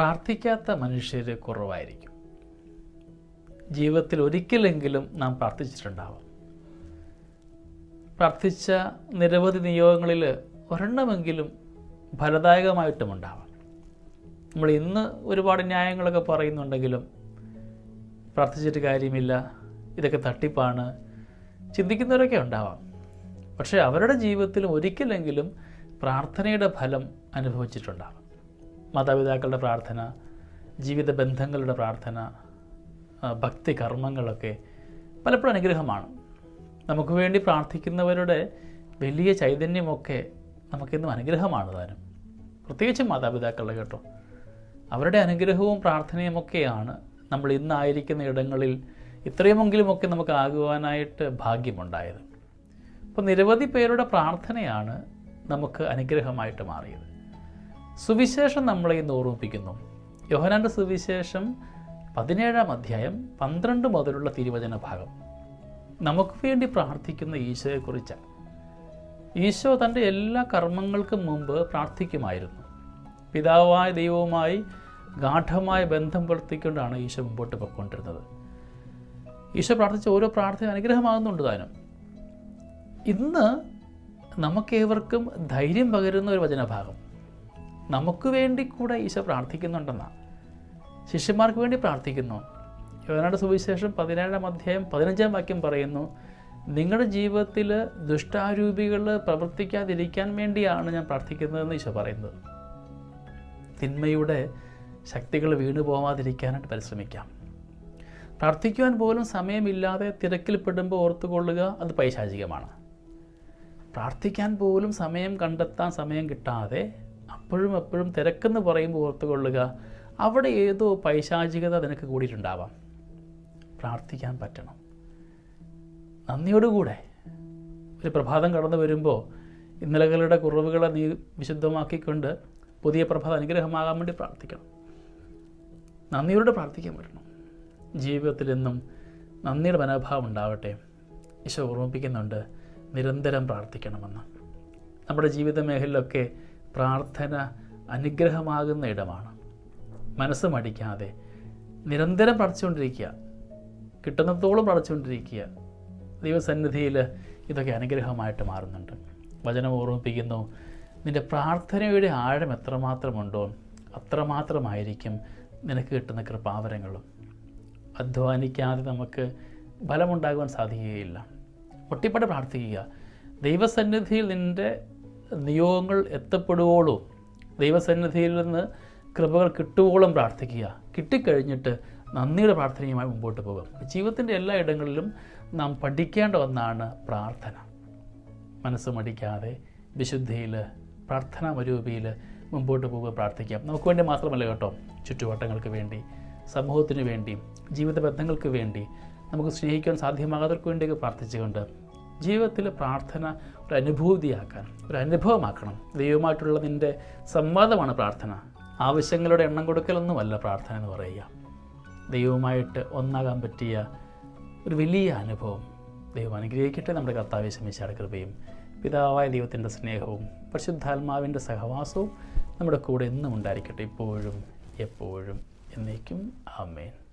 പ്രാർത്ഥിക്കാത്ത മനുഷ്യർ കുറവായിരിക്കും. ജീവിതത്തിൽ ഒരിക്കലെങ്കിലും നാം പ്രാർത്ഥിച്ചിട്ടുണ്ടാവാം. പ്രാർത്ഥിച്ച നിരവധി നിയോഗങ്ങളിൽ ഒരെണ്ണമെങ്കിലും ഫലദായകമായിട്ടും ഉണ്ടാവാം നമ്മൾ ഇന്ന് ഒരുപാട് ന്യായങ്ങളൊക്കെ പറയുന്നുണ്ടെങ്കിലും പ്രാർത്ഥിച്ചിട്ട് കാര്യമില്ല ഇതൊക്കെ തട്ടിപ്പാണ് ചിന്തിക്കുന്നവരൊക്കെ ഉണ്ടാവാം. പക്ഷേ അവരുടെ ജീവിതത്തിൽ ഒരിക്കലെങ്കിലും പ്രാർത്ഥനയുടെ ഫലം അനുഭവിച്ചിട്ടുണ്ടാവാം. മാതാപിതാക്കളുടെ പ്രാർത്ഥന ജീവിത ബന്ധങ്ങളുടെ പ്രാർത്ഥന ഭക്തി കർമ്മങ്ങളൊക്കെ പലപ്പോഴും അനുഗ്രഹമാണ്. നമുക്ക് വേണ്ടി പ്രാർത്ഥിക്കുന്നവരുടെ വലിയ ചൈതന്യമൊക്കെ നമുക്കിന്നും അനുഗ്രഹമാണ് താനും. പ്രത്യേകിച്ചും മാതാപിതാക്കളുടെ കേട്ടോ. അവരുടെ അനുഗ്രഹവും പ്രാർത്ഥനയുമൊക്കെയാണ് നമ്മൾ ഇന്നായിരിക്കുന്ന ഇടങ്ങളിൽ ഇത്രയുമെങ്കിലുമൊക്കെ നമുക്ക് ആകുവാനായിട്ട് ഭാഗ്യമുണ്ടായത്. അപ്പോൾ നിരവധി പേരുടെ പ്രാർത്ഥനയാണ് നമുക്ക് അനുഗ്രഹമായിട്ട് മാറിയത്. സുവിശേഷം നമ്മളെ ഇന്ന് ഓർമ്മിപ്പിക്കുന്നു. യോഹനാന്റെ സുവിശേഷം പതിനേഴാം അധ്യായം പന്ത്രണ്ട് മുതലുള്ള തിരുവചന ഭാഗം. നമുക്ക് വേണ്ടി പ്രാർത്ഥിക്കുന്ന ഈശോയെക്കുറിച്ചാണ് ഈശോ തന്റെ എല്ലാ കർമ്മങ്ങൾക്കും മുമ്പ് പ്രാർത്ഥിക്കുമായിരുന്നു. പിതാവായ ദൈവവുമായി ഗാഠമായ ബന്ധം പുലർത്തിക്കൊണ്ടാണ് ഈശോ മുമ്പോട്ട് പോയിക്കൊണ്ടിരുന്നത്. ഈശോ പ്രാർത്ഥിച്ച ഓരോ പ്രാർത്ഥന അനുഗ്രഹമാകുന്നുണ്ട് താനും. ഇന്ന് നമുക്കേവർക്കും ധൈര്യം പകരുന്ന ഒരു വചനഭാഗം. നമുക്ക് വേണ്ടി കൂടെ ഈശോ പ്രാർത്ഥിക്കുന്നുണ്ടെന്നാണ് ശിഷ്യന്മാർക്ക് വേണ്ടി പ്രാർത്ഥിക്കുന്നു. യോനാട് സുവിശേഷം പതിനേഴാം അധ്യായം പതിനഞ്ചാം വാക്യം പറയുന്നു നിങ്ങളുടെ ജീവിതത്തിൽ ദുഷ്ടാരൂപികൾ പ്രവർത്തിക്കാതിരിക്കാൻ വേണ്ടിയാണ് ഞാൻ പ്രാർത്ഥിക്കുന്നതെന്ന് ഈശോ പറയുന്നത്. തിന്മയുടെ ശക്തികൾ വീണു പോവാതിരിക്കാനായിട്ട് പരിശ്രമിക്കാം. പ്രാർത്ഥിക്കുവാൻ പോലും സമയമില്ലാതെ തിരക്കിൽപ്പെടുമ്പോൾ ഓർത്തുകൊള്ളുക അത് പൈശാചികമാണ്. പ്രാർത്ഥിക്കാൻ പോലും സമയം കണ്ടെത്താൻ സമയം കിട്ടാതെ അപ്പോഴും എപ്പോഴും തിരക്കെന്ന് പറയുമ്പോൾ ഓർത്തുകൊള്ളുക അവിടെ ഏതോ പൈശാചികത നിനക്ക് കൂടിയിട്ടുണ്ടാവാം. പ്രാർത്ഥിക്കാൻ പറ്റണം. നന്ദിയോടുകൂടെ ഒരു പ്രഭാതം കടന്നു വരുമ്പോൾ ഇന്നലകളുടെ കുറവുകളെ നീ വിശുദ്ധമാക്കിക്കൊണ്ട് പുതിയ പ്രഭാതം അനുഗ്രഹമാകാൻ വേണ്ടി പ്രാർത്ഥിക്കണം. നന്ദിയോട് പ്രാർത്ഥിക്കാൻ പറ്റണം. ജീവിതത്തിൽ എന്നും നന്ദിയുടെ മനോഭാവം ഉണ്ടാവട്ടെ. ഈശോ ഓർമ്മിപ്പിക്കുന്നുണ്ട് നിരന്തരം പ്രാർത്ഥിക്കണമെന്ന്. നമ്മുടെ ജീവിത മേഖലയിലൊക്കെ പ്രാർത്ഥന അനുഗ്രഹമാകുന്ന ഇടമാണ്. മനസ്സ് മടിക്കാതെ നിരന്തരം പഠിച്ചുകൊണ്ടിരിക്കുക കിട്ടുന്നത്തോളം പഠിച്ചുകൊണ്ടിരിക്കുക ദൈവസന്നിധിയിൽ ഇതൊക്കെ അനുഗ്രഹമായിട്ട് മാറുന്നുണ്ട്. വചനം ഓർമ്മിപ്പിക്കുന്നു നിന്റെ പ്രാർത്ഥനയുടെ ആഴം എത്രമാത്രമുണ്ടോ അത്രമാത്രമായിരിക്കും നിനക്ക് കിട്ടുന്ന കൃപാവരങ്ങളും. അധ്വാനിക്കാതെ നമുക്ക് ഫലമുണ്ടാകുവാൻ സാധിക്കുകയില്ല. ഒട്ടിപ്പടെ പ്രാർത്ഥിക്കുക. ദൈവസന്നിധിയിൽ നിന്റെ നിയോഗങ്ങൾ എത്തപ്പെടുവോളും. ദൈവസന്നിധിയിൽ നിന്ന് കൃപകൾ കിട്ടുവോളം പ്രാർത്ഥിക്കുക. കിട്ടിക്കഴിഞ്ഞിട്ട് നന്ദിയുടെ പ്രാർത്ഥനയുമായി മുമ്പോട്ട് പോകും. ജീവിതത്തിന്റെ എല്ലാ ഇടങ്ങളിലും നാം പഠിക്കേണ്ട ഒന്നാണ് പ്രാർത്ഥന. മനസ്സ് മടിക്കാതെ വിശുദ്ധിയിൽ പ്രാർത്ഥനാ മരൂപിയിൽ മുമ്പോട്ട് പോകുക പ്രാർത്ഥിക്കാം. നമുക്ക് വേണ്ടി മാത്രമല്ല കേട്ടോ ചുറ്റുവട്ടങ്ങൾക്ക് വേണ്ടി സമൂഹത്തിന് വേണ്ടി ജീവിത ബന്ധങ്ങൾക്ക് വേണ്ടി നമുക്ക് സ്നേഹിക്കാൻ സാധ്യമാകാത്തവർക്ക് വേണ്ടിയൊക്കെ പ്രാർത്ഥിച്ചുകൊണ്ട് ജീവിതത്തിൽ പ്രാർത്ഥന ഒരു അനുഭൂതിയാക്കാൻ ഒരു അനുഭവമാക്കണം. ദൈവമായിട്ടുള്ള നിന്റെ സംവാദമാണ് പ്രാർത്ഥന. ആവശ്യങ്ങളുടെ എണ്ണം കൊടുക്കലൊന്നുമല്ല പ്രാർത്ഥന എന്ന് പറയുക. ദൈവവുമായിട്ട് ഒന്നാകാൻ പറ്റിയ ഒരു വലിയ അനുഭവം. ദൈവം അനുഗ്രഹിക്കട്ടെ നമ്മുടെ കർത്താവ് ശമിച്ചാട് കൃപയും. പിതാവായ ദൈവത്തിന്റെ സ്നേഹവും പരിശുദ്ധാത്മാവിന്റെ സഹവാസവും നമ്മുടെ കൂടെ എന്നും ഉണ്ടായിരിക്കട്ടെ. ഇപ്പോഴും എപ്പോഴും എന്നേക്കും. ആമേൻ.